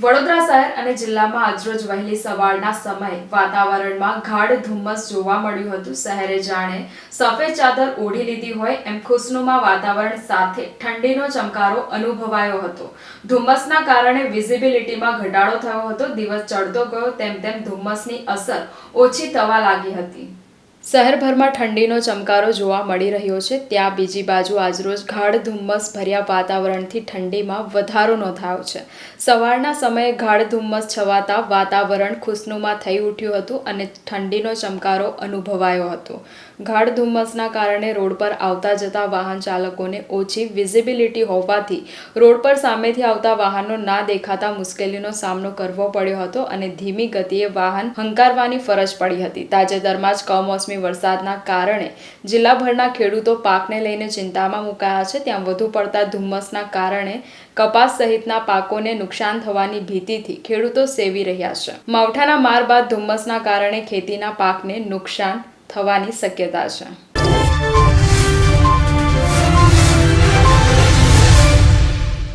વડોદરા શહેર અને જિલ્લામાં આજરોજ વહેલી સવારના સમયે વાતાવરણમાં ગાઢ ધુમ્મસ જોવા મળ્યું હતું. શહેરે જાણે સફેદ ચાદર ઓઢી લીધી હોય એમ ખુશનુમા વાતાવરણ સાથે ઠંડીનો ચમકારો અનુભવાયો હતો. ધુમ્મસના કારણે વિઝિબિલિટીમાં ઘટાડો થયો હતો. દિવસ ચડતો ગયો, તેમ તેમ ધુમ્મસની અસર ઓછી થવા લાગી હતી. શહેરભરમાં ઠંડીનો ચમકારો જોવા મળી રહ્યો છે. ત્યાં બીજી બાજુ આજરોજ ગાઢ ધુમ્મસ ભર્યા વાતાવરણથી ઠંડીમાં વધારો નોંધાયો છે. સવારના સમયે ગાઢ ધુમ્મસ છવાતા વાતાવરણ ખુશનુમા થઈ ઉઠ્યું હતું અને ઠંડીનો ચમકારો અનુભવાયો હતો. ગાઢ ધુમ્મસના કારણે રોડ પર આવતા જતા વાહન ચાલકોને ઓછી વિઝિબિલિટી હોવાથી રોડ પર સામેથી આવતા વાહનો ના દેખાતા મુશ્કેલીનો સામનો કરવો પડ્યો હતો અને ધીમી ગતિએ વાહન હંકારવાની ફરજ પડી હતી. તાજેતરમાં જ કમોસમી વરસાદના કારણે જિલ્લાભરના ખેડૂતો પાકને લઈને ચિંતામાં મુકાયા છે. ત્યાં વધુ પડતા ધુમ્મસના કારણે કપાસ સહિતના પાકોને નુકસાન થવાની ભીતિથી ખેડૂતો સેવી રહ્યા છે. માવઠાના માર બાદ ધુમ્મસના કારણે ખેતીના પાકને નુકસાન થવાની શક્યતા છે.